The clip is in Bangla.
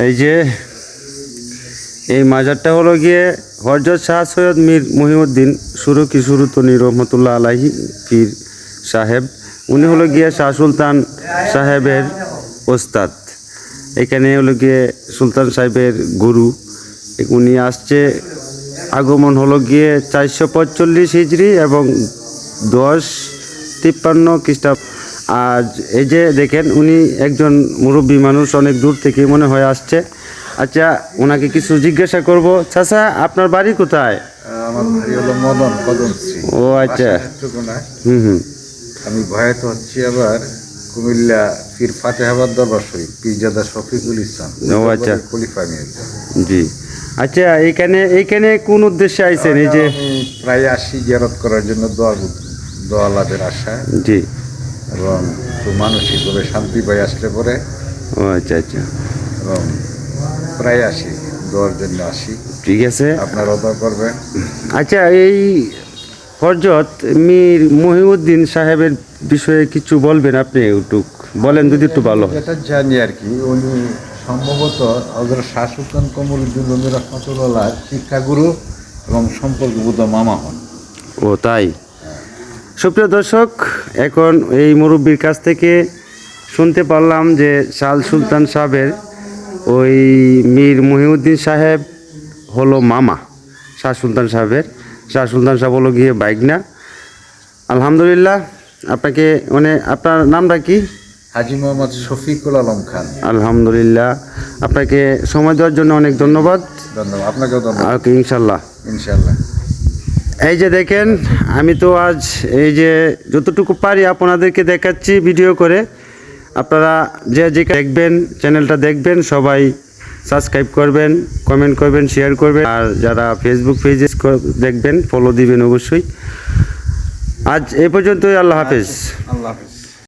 এই যে, এই মাজারটা হলো গিয়ে হরজত শাহ সৈয়দ মীর মহিউদ্দিন সুরু কি সুরুতনি রহমতুল্লাহ আলাহি পীর সাহেব। উনি হলো গিয়ে শাহ সুলতান সাহেবের ওস্তাদ। এখানে হলো গিয়ে সুলতান সাহেবের গুরু। উনি আসছে, আগমন হলো গিয়ে চারশো পঁয়তাল্লিশ হিজড়ি এবং দশ তিপ্পান্ন খ্রিস্টাব্দ আর এই যে দেখেন উনি একজন মুরব্বী মানুষ অনেক দূর থেকে মনে হয় আসছে। আচ্ছা ওনাকে কিছু জিজ্ঞাসা করব। চাচা আপনার বাড়ি কোথায়? আমার ভাই হলো মদন কদমশ্রী ও আচ্ছা। হুম হুম। আমি ভয়াত হচ্ছি আবার কুমিল্লা পীর ফাতেহাবাদ দরবার শরীফ পীরজাদা শফিকুল ইসলাম। ও আচ্ছা। খলিফা জি। আচ্ছা এইখানে এইখানে কোন উদ্দেশ্যে আইছেন এই যে? প্রায় আসি জিয়ারত করার জন্য দোয়া দোয়া লাভের আশা। জি। এবং মানসিকভাবে শান্তি পাই আসলে পরে। ও আচ্ছা আচ্ছা। এবং প্রায় আসি দোয়ার জন্য আসি। ঠিক আছে। আপনারা দোয়া করবেন। আচ্ছা এই হরজত মীর মহিউদ্দিন সাহেবের বিষয়ে কিছু বলবেন আপনি একটু? বলেন যদি একটু ভালো। যেটা জানি আর কি উনি সম্ভবত হজরত সুলতান কমরুদ্দিন রবি রহমতুল্লাহ শিক্ষাগুরু এবং সম্পর্কবোধ মামা হন। ও তাই? সুপ্রিয় দর্শক এখন এই মুরব্বীর কাছ থেকে শুনতে পারলাম যে শাল সুলতান সাহেবের ওই মীর মহিউদ্দিন সাহেব হলো মামা শাহ সুলতান সাহেবের। শাহ সুলতান সাহেব হলো গিয়ে বাইকনা। আলহামদুলিল্লাহ আপনাকে মানে আপনার নামটা কি? হাজি মোহাম্মদ শফিকুল আলম খান। আলহামদুলিল্লাহ আপনাকে সময় দেওয়ার জন্য অনেক ধন্যবাদ। ধন্যবাদ আপনাকেও ধন্যবাদ। ইনশাল্লাহ। ইনশাল্লাহ। এই যে দেখেন, আমি তো আজ এই যে যতটুকু পারি আপনাদেরকে দেখাচ্ছি ভিডিও করে। আপনারা যে যে দেখবেন, চ্যানেলটা দেখবেন, সবাই সাবস্ক্রাইব করবেন, কমেন্ট করবেন, শেয়ার করবেন। আর যারা ফেসবুক পেজে দেখবেন ফলো দিবেন অবশ্যই। আজ এ পর্যন্তই, আল্লাহ হাফেজ। আল্লাহ হাফিজ।